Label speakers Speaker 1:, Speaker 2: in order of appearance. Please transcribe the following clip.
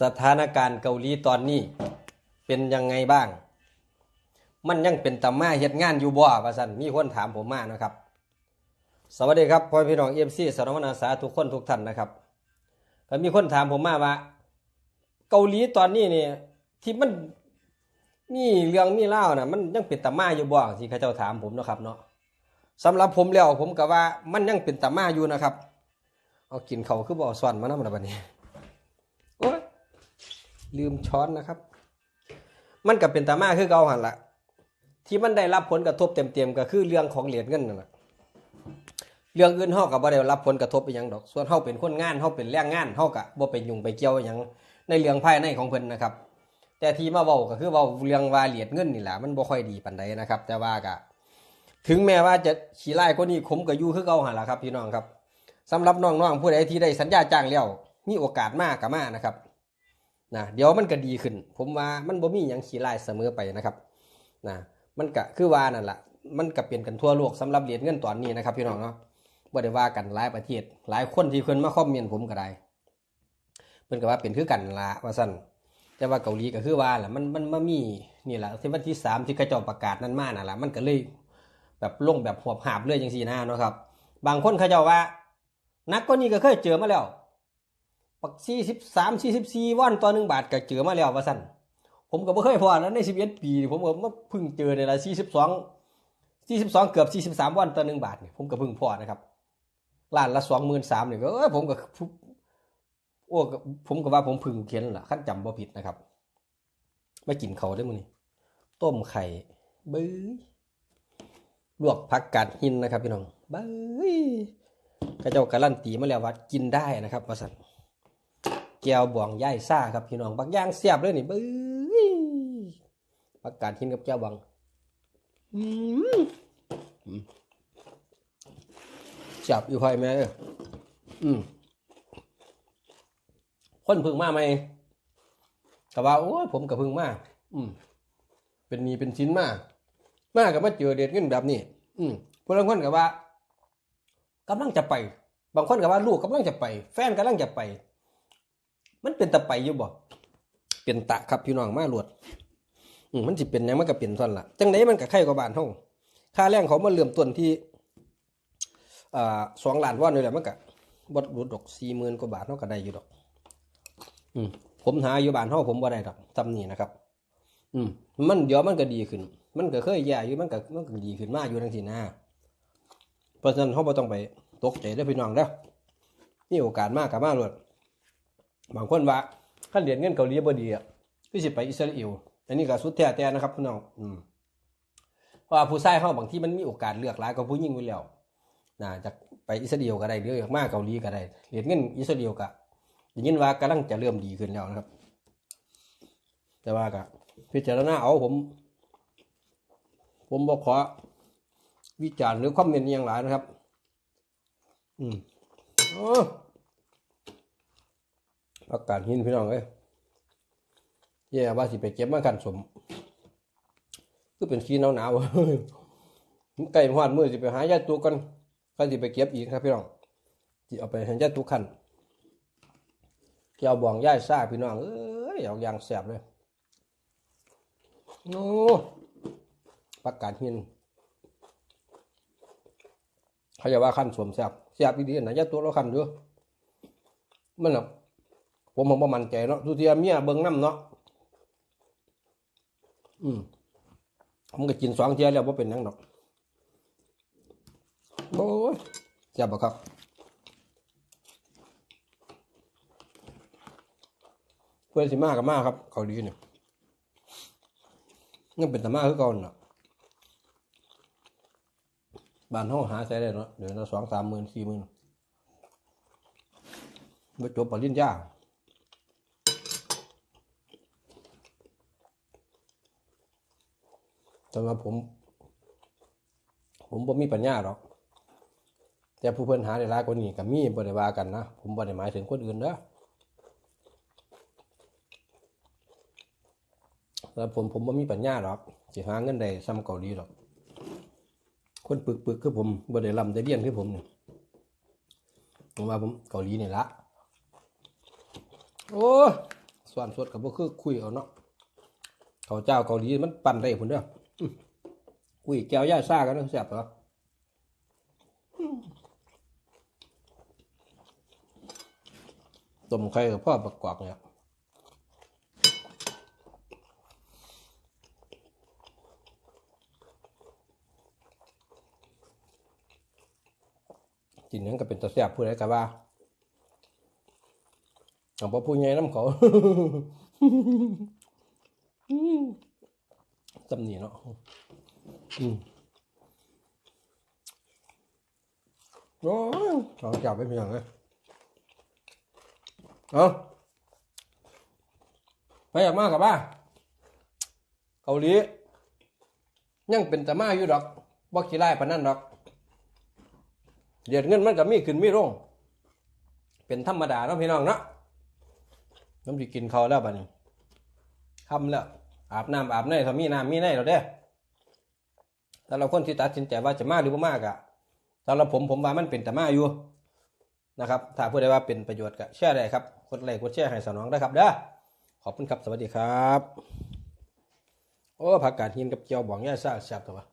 Speaker 1: สถานการณ์เกาหลีตอนนี้ เป็นยังไงบ้าง มันยังเป็นตำมาเฮ็ดงานอยู่บ่ว่าซั่นมีคนถามผมมานะครับ สวัสดีครับพ่อพี่น้องเอฟซีสารวนาสาทุกคนทุกท่านนะครับก็มีคนถามผมมาว่า เกาหลีตอนนี้เนี่ยที่มันมีเรื่องมีเล่านะมันยังเป็นตำมาอยู่บ่ที่เขาเจ้าถามผมนะครับเนาะสำหรับผมแล้วผมก็ว่ามันยังเป็นตำมาอยู่นะครับ เอากินเขาคือบ่อาซ่อนมานะบันี้โอ๊ย ลืมช้อนนะครับ มันก็เป็นตามาคือเก่าหันละที่มันได้รับผลกระทบเต็มๆก็คือเรื่องของเหรียญเงินนั่นแหละเรื่องอื่นเฮาก็บ่ได้รับผลกระทบอีหยังดอก ส่วนเฮาเป็นคนงานเฮาเป็นแรงงานเฮาก็บ่ไปยุ่งไปเกี่ยวอิหยังในเรื่องภายในของเพิ่นนะครับ แต่ที่มาเว้าก็คือเว้าเรื่องว่าเหรียญเงินนี่แหละมันบ่ค่อยดีปานใดนะครับ แต่ว่าก็ถึงแม้ว่าจะขี้ไล่กว่านี้ผมก็อยู่คือเก่าหั่นล่ะครับพี่น้องครับสำหรับน้องๆผู้ใดที่ได้สัญญาจ้างแล้วมีโอกาสมากก็มานะครับ นะเดี๋ยวมันก็ดีขึ้น ผมว่ามันบ่มีหยังขี้ไลายเสมอไปนะครับนะมันก็คือว่านั่นแหละมันก็เปลี่ยนกันทั่วโลกสำหรับเหรียญเงินตอนนี้นะครับพี่น้องเนาะบ่ได้ว่ากันหลายประเทศ หลายคนที่เพิ่นมาคอมเมนต์ผมก็ได้เพิ่นก็ว่าเป็นคือกันละว่าซั่นแต่ว่าเกาหลีก็คือว่าแหละมันมันมามีนี่แหละที่วันที่สามที่กระเจ้าประกาศนั้นมานั่นแหละมันก็เลยแบบลงแบบหวบหาบเลยจังซี่นะเนาะครับ บางคนเขาเจ้าว่า นักก็นี่ก็เคยเจอมาแล้ว ปักสี่สิบสามสี่สิบสี่วันต่อหนึ่งบาทก็เจอมาแล้วว่าสั่นผมก็บ่เคยพอแล้วในสิบเอ็ดปี ผมก็มาเพิ่งเจอในละสี่สิบสองสี่สิบสองเกือบสี่สิบสามวันต่อหนึ่งบาทนี่ผมก็เพิ่งพอนะครับล้านละสองหมื่นสามเนี่ยก็เออผมก็โอ้ก็ผมก็ว่าผมพึ่งเขียนล่ะขั้นจำบ่ผิดนะครับไมากินเขาได้มื้อนี้ต้มไข่เบ้ยลวกผักกาดหินนะครับพี่น้องเบ้ยข้าเจ้าการันตีมาแล้วว่ากินได้นะครับว่าสั่น ก้วบองย่ายซ่าครับพี่น้องบักย่างเสียบเลยนี่เบ้ยประกาศหินกับแก้วบองอืมอืมเสียบอยู่ไฟแม่เอ้อืมคนพึ่งมาไหมแต่ว่าโอ้ผมกับพึ่งมาอืม เป็นนีเป็นชิ้นมามากับมาเจอเด็ดเงินแบบนี้ อืมพลางคนกับว่ากำลังจะไป บางคนกับว่าลูกกำลังจะไป แฟนกำลังจะไป มันเป็นตะไปอยู่บ่เป็นตะครับพี่น้องมาหลวดอืมมันสิเป็นยังมันก็เป็นท่อนละจังไดมันก็ไข่กว่าบ้านเฮาค่าแรงเขามาเริ่อมต้นที่อ่าสองล้านวอนนี่แหละมันก็บ่รุดดอกสี่หมื่นกว่าบาทเฮาก็ได้อยู่ดอก อืมผมหาอยู่บ้านเฮาผมบ่ได้ดอกทำนี่นะครับ อืม มันเดี๋ยวมันก็ดีขึ้น มันก็เคยแย่อยู่มันก็มันก็ดีขึ้นมากอยู่จังซี่นะเพราะฉะนั้นเฮาบ่ต้องไปตกใจเด้พี่น้องเด้อมีโอกาสมากก็มาโลด บางคนว่าขั้นเหรียญเงินเกาหลีบ่ดีอะคือสิไปอิสราเอลอันนี้ก็สุดแท้แต่นะครับพี่น้องอืมเพราะว่าผู้ชายเฮาบางที่มันมีโอกาสเลือกหลายกว่าผู้หญิงอยู่แล้วน่าจะไปอิสราเอลก็ได้หรืออยากเกาหลีก็ได้เหรียญเงินอิสราเอลก็ได้ยินว่ากำลังจะเริ่มดีขึ้นแล้วนะครับ แต่ว่าก็พิจารณาเอาผม ผมบ่ขอวิจารณ์หรือคอมเมนอย่างหลายนะครับ อืมโอ้ อากาศหินพี่น้องเอ้ยแย่ว่าสิไปเก็บมากันสมคือเป็นขี้หนาวหนาวๆไก่หวานมือสิไปหายาตุกกันก็สิไปเก็บอีกครับพี่น้องสิเอาไปห้ยาตุกขันเกี่ยวบ่องย่ายซ่าพี่น้องเอ้ยเอาอย่างแสบเลยโอ้ประกาศหินเขาจะว่าขั้นสวมแสบแสบดีๆนะยาตุกเราขั้นด้วยมันแบบ ผมผมบ่มั่นใจเนาะทุเทียเมียเบิ่งน้ำเนาะอืมผมก็กินสองเทียแล้วบ่เป็นยังดอกโอ้ยแซ่บบ่ครับเพื่อนสิมากับมากครับเกาหลีเนี่ยยังเป็นตามาคือเก่าน่ะบ้านห้องหาใช้ได้เนาะเดี๋ยวละสองสามหมื่นสี่หมื่นไปจบปริญญา สำหรับผม ผมบ่มีปัญญาหรอก แต่ผู้เพื่อนหาได้หลายกว่านี้ก็มีบ่ได้ว่ากันนะ ผมบ่ได้หมายถึงคนอื่นเด้อสำหรับผมผมบ่มีปัญญาหรอกสิหาเงินได้ซ้ำเกาหลีหรอก คนปึกๆคือผมบ่ได้ร่ำได้เรียนคือผมนี่ผมว่าผมเกาหลีนี่ละ โอ้ส่วนสวดกับบ่คือคุยเอาเนาะเขาเจ้าเกาหลีมันปั่นได้พุ่นเด้อ อื้อคุยแก้วย่าซ่ากันเด้อแซ่บเหรอต้มไข่กับพ่อประกอบเนี่ยกินนั้นก็เป็นตะแซ่บผู้ใดก็ว่าเอาบ่พูดไงน้ำเขา จำหนีเนาะอืมโอ้ยลองจับไปเพียงเลยเอาไปอยากมากกับบ้าเกาหลียังเป็นตะมาอยู่ดอกบ่ขี้ไล่ปานนั้นดอกเดือดเงินมันก็มีขึ้นมีลงเป็นธรรมดาเนาะพี่น้องเนาะน้ำสิกินเขาแล้วบัดนี้ทำแล้ว อาบน้ำอาบในถ้ามีน้ำมีในเราเด้แต่เราคนที่ตัดสินใจว่าจะมาหรือบ่มากอะสำหรับผมผมว่ามันเป็นแต่มาอยู่นะครับ ถ้าพูดได้ว่าเป็นประโยชน์ก็แชร์ได้ครับกดไลค์กดแชร์ให้สนองได้ครับเด้อขอบคุณครับสวัสดีครับ โอ้ผักกาดหินกับเจียวบองแย่ซ่าแซ่บตัววะ